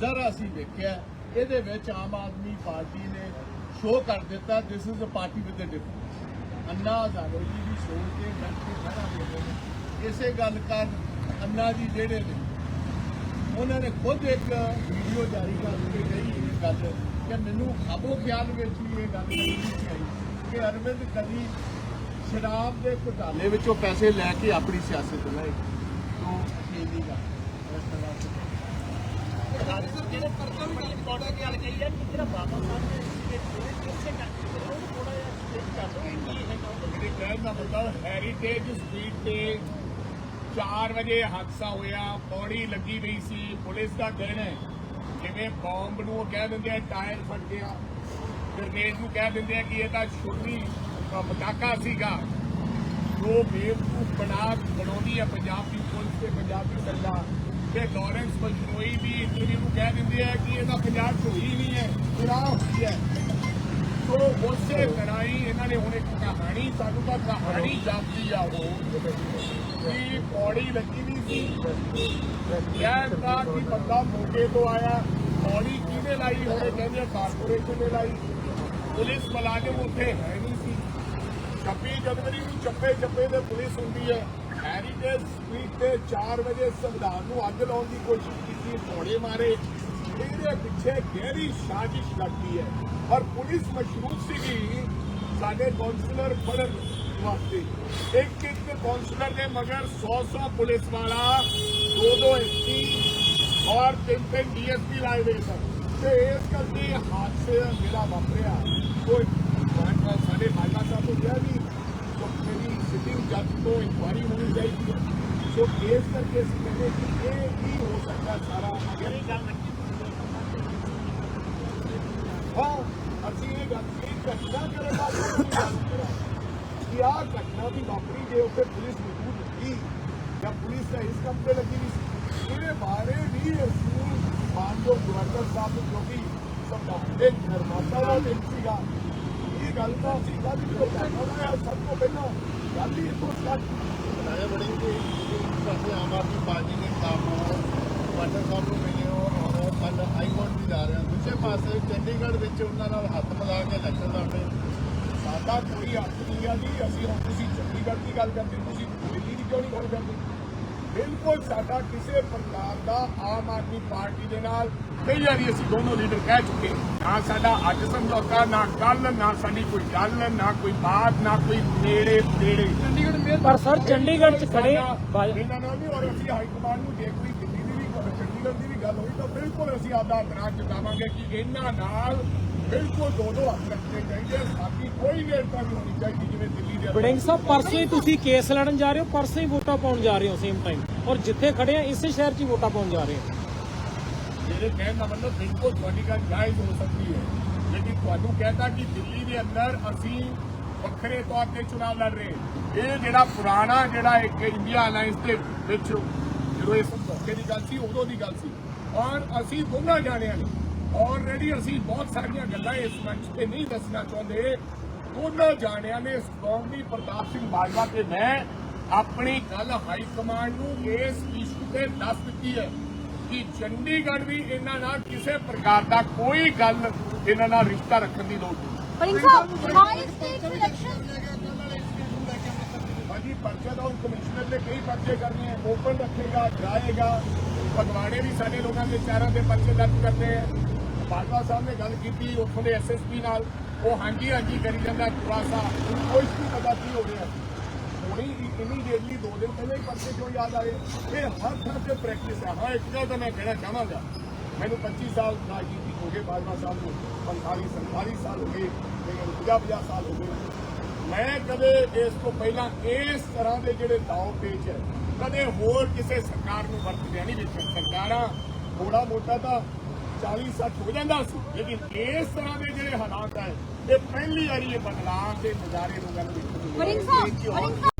ਜ਼ਰਾ ਅਸੀਂ ਵੇਖਿਆ, ਇਹਦੇ ਵਿੱਚ ਆਮ ਆਦਮੀ ਪਾਰਟੀ ਨੇ ਸ਼ੋਅ ਕਰ ਦਿੱਤਾ this is a party with a difference Anna Hazare ji ਦੀ ਸੋਚ ਤੇ ਬੈਠ ਕੇ ਖੜਾ ਦੇ ਰਹੇ ਇਸੇ ਗੱਲ ਕਰ ਅੰਨਾ ਜੀ ਜਿਹੜੇ ਨੇ, ਉਹਨਾਂ ਨੇ ਖੁਦ ਇੱਕ ਵੀਡੀਓ ਜਾਰੀ ਕਰਕੇ ਕਹੀ ਇਹ ਗੱਲ ਕਿ ਮੈਨੂੰ ਖਾਬੋ ਖਿਆਲ ਵਿੱਚ ਵੀ ਇਹ ਗੱਲ ਨਹੀਂ ਸੀ ਆਈ ਕਿ ਅਰਵਿੰਦ ਕਦੀ ਸ਼ਰਾਬ ਦੇ ਘੁਟਾਲੇ ਵਿੱਚੋਂ ਪੈਸੇ ਲੈ ਕੇ ਆਪਣੀ ਸਿਆਸਤ ਚਲਾਏ ਤੋਂ ਇਹ ਨਹੀਂ ਗੱਲ ਇਸ ਤਰ੍ਹਾਂ ਜਿਹੜੇ ਕਹਿਣ ਦਾ ਮਤਲਬ ਹੈਰੀਟੇਜ ਸਟਰੀਟ ਤੇ 4 ਵਜੇ ਹਾਦਸਾ ਹੋਇਆ, ਪੌੜੀ ਲੱਗੀ ਪਈ ਸੀ। ਪੁਲਿਸ ਦਾ ਕਹਿਣਾ ਹੈ, ਜਿਵੇਂ ਬੰਬ ਨੂੰ ਉਹ ਕਹਿ ਦਿੰਦੇ ਆ ਟਾਇਰ ਫਟ ਗਿਆ। ਗ੍ਰਨੇਡ ਨੂੰ ਕਹਿ ਦਿੰਦੇ ਆ ਕਿ ਇਹ ਤਾਂ ਛੋਟੀ ਪਟਾਕਾ ਸੀਗਾ। ਜੋ ਬੇਵਕੂਫ ਬਣਾ ਬਣਾਉਂਦੀ ਹੈ ਪੰਜਾਬ ਦੀ ਪੁਲਿਸ ਤੇ ਪੰਜਾਬ ਦੀ ਸਰਕਾਰ ਤੇ ਲਾਰੈਂਸ ਬਸ਼ਨੋਈ ਵੀ ਇੰਟਰਵਿਊ ਨੂੰ ਕਹਿ ਕਿ ਇਹ ਪੰਜਾਬ ਹੋਈ ਨਹੀਂ ਹੈ ਚੁਰਾਹ ਹੋਈ ਹੈ। ਸੋ ਉਸੇ ਤਰ੍ਹਾਂ ਹੀ ਇਹਨਾਂ ਨੇ ਹੁਣ ਇੱਕ ਕਹਾਣੀ, ਸਾਨੂੰ ਤਾਂ ਕਹਾਣੀ ਜਾਪਦੀ ਆ ਉਹ, ਕਿ ਪੌੜੀ ਲੱਗੀ ਨਹੀਂ ਸੀ। ਕਹਿੰਦਾ ਕਿ ਬੰਦਾ ਮੋਗੇ ਤੋਂ ਆਇਆ, ਪੌੜੀ ਕਿਹਨੇ ਲਾਈ? ਹੋਵੇ ਕਹਿੰਦੇ ਕਾਰਪੋਰੇਸ਼ਨ ਨੇ ਲਾਈ। ਪੁਲਿਸ ਮੁਲਾਜ਼ਮ ਉੱਥੇ ਹੈ ਨਹੀਂ ਸੀ। 26 ਜਨਵਰੀ ਨੂੰ ਚੱਪੇ ਚੱਪੇ ਤੇ ਪੁਲਿਸ ਹੁੰਦੀ ਹੈ। ਹੈਰੀਟੇਜ ਸਟਰੀਟ ਤੇ 4 ਵਜੇ ਸੰਵਿਧਾਨ ਨੂੰ ਅੱਗ ਲਾਉਣ ਦੀ ਕੋਸ਼ਿਸ਼ ਕੀਤੀ, ਪੌੜੇ ਮਾਰੇ। ਇਹਦੇ ਪਿੱਛੇ ਗਹਿਰੀ ਸਾਜ਼ਿਸ਼ ਲੱਗਦੀ ਹੈ ਔਰ ਪੁਲਿਸ ਮਸ਼ਰੂਤ ਸੀਗੀ ਸਾਡੇ ਕਾਉਂਸਲਰ ਫੜਨ ਵਾਸਤੇ ਇੱਕ ਇੱਕ ਕਾਉਂਸਲਰ ਦੇ ਮਗਰ 100 100 ਪੁਲਿਸ ਵਾਲਾ ਦੋ ਦੋ ਐਸਪੀ ਔਰ ਤਿੰਨ ਤਿੰਨ ਡੀਐਸਪੀ ਲਾਏ ਹੋਏ ਸਨ ਤੇ ਇਸ ਕਰਕੇ ਇਹ ਹਾਦਸੇ ਦਾ ਜਿਹੜਾ ਵਾਪਰਿਆ ਕੋਈ ਸਾਡੇ ਮਾਲਵਾ ਸਾਹਿਬ ਤੋਂ ਗਿਆ ਵੀ ਸੋ ਮੇਰੀ ਸਿਟਿੰਗ ਜੱਜ ਤੋਂ ਇਨਕੁਆਰੀ ਹੋਣੀ ਚਾਹੀਦੀ ਹੈ ਸੋ ਇਸ ਕਰਕੇ ਅਸੀਂ ਕਹਿੰਦੇ ਕਿ ਇਹ ਕੀ ਹੋ ਸਕਦਾ ਸਾਰਾ ਅਗਰ ਇਹ ਗੱਲ ਹਾਂ ਅਸੀਂ ਇਹ ਗੱਲ ਇਹ ਘਟਨਾ ਕਰਨ ਵਾਸਤੇ ਨਹੀਂ ਗੱਲ ਕਰ ਰਹੇ ਕਿ ਆਹ ਘਟਨਾ ਵੀ ਵਾਪਰੀ ਜੇ ਉੱਥੇ ਪੁਲਿਸ ਮੌਜੂਦ ਹੁੰਦੀ ਜਾਂ ਪੁਲਿਸ ਦਾ ਇਸ ਕੰਮ ਤੇ ਲੱਗੀ ਨਹੀਂ ਇਹਦੇ ਬਾਰੇ ਵੀ ਅਸੀਂ ਮਾਨਯੋਗ ਗਵਰਨਰ ਸਾਹਿਬ ਨੂੰ ਜੋ ਕਿ ਨਿਰਮਾਤਾ ਦਾ ਦਿਨ ਸੀਗਾ ਇਹ ਗੱਲ ਤਾਂ ਅਸੀਂ ਗੱਲ ਹੀ ਕਰਨਾ ਸਭ ਤੋਂ ਪਹਿਲਾਂ ਗੱਲ ਹੀ ਇੱਥੋਂ ਸਟਾਰਟ ਬਣਾਇਆ ਬੜੀ ਕਿ ਸਾਡੇ ਆਮ ਆਦਮੀ ਪਾਰਟੀ ਦੇ ਖਿਲਾਫ ਵਾਟਰ ਸਾਹਿਬ ਨੂੰ ਮਿਲੇ ਔਰ ਕੱਲ ਹਾਈ ਕੋਰਟ ਵੀ ਜਾ ਰਹੇ ਹਾਂ ਦੂਜੇ ਪਾਸੇ ਚੰਡੀਗੜ੍ਹ ਵਿੱਚ ਉਹਨਾਂ ਨਾਲ ਹੱਥ ਮਿਲਾ ਕੇ ਇਲੈਕਸ਼ਨ ਲੜਦੇ ਸਾਡਾ ਕੋਈ ਹੱਕ ਨਹੀਂ ਆ ਜੀ। ਅਸੀਂ ਹੁਣ ਤੁਸੀਂ ਚੰਡੀਗੜ੍ਹ ਦੀ ਗੱਲ ਕਰਦੇ ਤੁਸੀਂ ਦਿੱਲੀ ਦੀ ਕਿਉਂ ਨਹੀਂ ਗੱਲ ਕਰਦੇ? ਬਿਲਕੁਲ ਸਾਡਾ ਕਿਸੇ ਪ੍ਰਕਾਰ ਦਾ ਆਮ ਆਦਮੀ ਪਾਰਟੀ ਦੇ ਨਾਲ ਕਈ ਵਾਰੀ ਅਸੀਂ ਦੋਨੋਂ ਲੀਡਰ ਕਹਿ ਚੁੱਕੇ ਨਾ ਸਾਡਾ ਅੱਜ ਸਮਝੌਤਾ ਨਾ ਕੱਲ ਨਾ ਸਾਡੀ ਕੋਈ ਗੱਲ ਨਾ ਕੋਈ ਬਾਤ ਨਾ ਕੋਈ ਨੇੜੇ ਨੇੜੇ ਪਰ ਸਰ ਚੰਡੀਗੜ੍ਹ ਚ ਖੜੇ ਇਹਨਾਂ ਨਾਲ ਵੀ ਔਰ ਅਸੀਂ ਹਾਈ ਕਮਾਂਡ ਨੂੰ ਜੇ ਕੋਈ ਦਿੱਲੀ ਦੀ ਵੀ ਚੰਡੀਗੜ੍ਹ ਦੀ ਵੀ ਗੱਲ ਹੋਈ ਤਾਂ ਬਿਲਕੁਲ ਅਸੀਂ ਆਪਦਾ ਇਤਰਾਜ਼ ਜਤਾਵਾਂਗੇ ਕਿ ਇਹਨਾਂ ਨਾਲ ਬਿਲਕੁਲ ਦੋ ਦੋ ਹੱਥ ਰੱਖਣੇ ਚਾਹੀਦੇ ਆ। ਸਾਡੀ ਕੋਈ ਨੇੜਤਾ ਨਹੀਂ ਹੋਣੀ ਚਾਹੀਦੀ ਜਿਵੇਂ ਦਿੱਲੀ ਦੇ ਬੜਿੰਗ ਸਾਹਿਬ ਪਰਸੋਂ ਹੀ ਤੁਸੀਂ ਕੇਸ ਲੜਨ ਜਾ ਰਹੇ ਹੋ ਪਰਸੋਂ ਹੀ ਵੋਟਾਂ ਪਾਉਣ ਜਾ ਰਹੇ ਹੋ ਸੇਮ ਟਾਈਮ ਔਰ ਜਿੱਥੇ ਖੜੇ ਆ ਇਸੇ ਸ਼ਹਿਰ 'ਚ ਹੀ ਵੋਟਾਂ ਪਾਉਣ ਜਾ ਰਹੇ ਹੋ। ਮੇਰੇ ਕਹਿਣ ਦਾ ਮਤਲਬ ਬਿਲਕੁਲ ਤੁਹਾਡੀ ਗੱਲ ਜਾਇਜ਼ ਹੋ ਸਕਦੀ ਹੈ। ਲੇਕਿਨ ਤੁਹਾਨੂੰ ਕਹਿੰਦਾ ਕਿ ਦਿੱਲੀ ਦੇ ਅੰਦਰ ਅਸੀਂ ਵੱਖਰੇ ਤੌਰ ਤੇ ਚੁਣਾਵ ਲੜ ਰਹੇ ਹਾਂ। ਇਹ ਜਿਹੜਾ ਪੁਰਾਣਾ ਜਿਹੜਾ ਇੱਕ ਇੰਡੀਆ ਅਲਾਈਅੰਸ ਦੇ ਵਿੱਚ ਜਦੋਂ ਇਸ ਮੌਕੇ ਦੀ ਗੱਲ ਸੀ ਉਦੋਂ ਦੀ ਗੱਲ ਸੀ। ਔਰ ਅਸੀਂ ਦੋਨਾਂ ਜਾਣਿਆਂ ਨੇ ਆਲਰੇਡੀ ਅਸੀਂ ਬਹੁਤ ਸਾਰੀਆਂ ਗੱਲਾਂ ਇਸ ਮੰਚ ਤੇ ਨਹੀਂ ਦੱਸਣਾ ਚਾਹੁੰਦੇ। ਦੋਨਾਂ ਜਾਣਿਆਂ ਨੇ ਸਟਰੋਂਗਲੀ ਪ੍ਰਤਾਪ ਸਿੰਘ ਬਾਜਵਾ ਤੇ ਮੈਂ ਆਪਣੀ ਗੱਲ ਹਾਈ ਕਮਾਂਡ ਨੂੰ ਇਸ ਇਸ਼ੂ ਤੇ ਦੱਸ ਦਿੱਤੀ ਹੈ ਕਿ ਚੰਡੀਗੜ੍ਹ ਵੀ ਇਹਨਾਂ ਨਾਲ ਕਿਸੇ ਪ੍ਰਕਾਰ ਦਾ ਕੋਈ ਗੱਲ ਇਹਨਾਂ ਨਾਲ ਰਿਸ਼ਤਾ ਰੱਖਣ ਦੀ ਲੋੜ ਨਹੀਂ। in fact, high stakes elections. ਬਾਜੀ ਪਰਚੇ ਦਾ ਕਮਿਸ਼ਨਰ ਨੇ ਕਈ ਪਰਚੇ ਕਰਨੇ ਹੈ ਓਪਨ ਰੱਖੇਗਾ ਜਾਏਗਾ ਫਗਵਾੜੇ ਵੀ ਸਾਡੇ ਲੋਕਾਂ ਦੇ ਚਾਰਾਂ ਦੇ ਪਰਚੇ ਦਰਜ ਕਰਦੇ ਹੈ ਬਾਜਵਾ ਸਾਹਿਬ ਨੇ ਗੱਲ ਕੀਤੀ, ਉੱਥੋਂ ਦੇ ਐਸਐਸਪੀ ਨਾਲ। ਉਹ ਹਾਂਜੀ ਹਾਂਜੀ ਕਰੀ ਜਾਂਦਾ ਖੁਲਾਸਾ ਕੋਈ ਨਹੀਂ ਪਤਾ ਕੀ ਹੋ ਰਿਹਾ। ਹੁਣੀ ਇਮੀਡੀਏਟਲੀ ਦੋ ਦਿਨ ਪਹਿਲਾਂ ਹੀ ਪਰਚੇ ਕਿਉਂ ਯਾਦ ਆਏ। ਇਹ ਹਰ ਥਾਂ ਤੇ ਪ੍ਰੈਕਟਿਸ ਹੈ। ਹਾਂ, ਇੱਕ ਗੱਲ ਤਾਂ ਮੈਂ ਕਹਿਣਾ ਚਾਹਾਂਗਾ। ਮੈਨੂੰ 25 ਸਾਲ ਰਾਜਨੀਤੀ ਹੋ ਗਏ ਬਾਜਵਾ ਸਾਹਿਬ ਨੂੰ। 45 47 ਸਾਲ ਹੋ ਗਏ ਮੈਨੂੰ 50 50 ਸਾਲ ਹੋ ਗਏ। ਮੈਂ ਕਦੇ ਇਸ ਤੋਂ ਪਹਿਲਾਂ ਇਸ ਤਰ੍ਹਾਂ ਦੇ ਜਿਹੜੇ ਦਾਅ ਪੇਚ ਹੈ, ਕਦੇ ਹੋਰ ਕਿਸੇ ਸਰਕਾਰ ਨੂੰ ਵਰਤਦਿਆਂ ਨਹੀਂ ਵੇਖਿਆ। ਸਰਕਾਰਾਂ ਥੋੜਾ ਮੋਟਾ ਤਾਂ 40 60 ਹੋ ਜਾਂਦਾ ਸੀ। ਲੇਕਿਨ ਇਸ ਤਰ੍ਹਾਂ ਦੇ ਜਿਹੜੇ ਹਾਲਾਤ ਹੈ ਇਹ ਪਹਿਲੀ ਵਾਰੀ ਇਹ ਬਦਲਾਅ ਦੇ ਨਜ਼ਾਰੇ ਲੋਕਾਂ ਨੂੰ ਵੇਖਣ ਨੂੰ ਮਿਲੇ।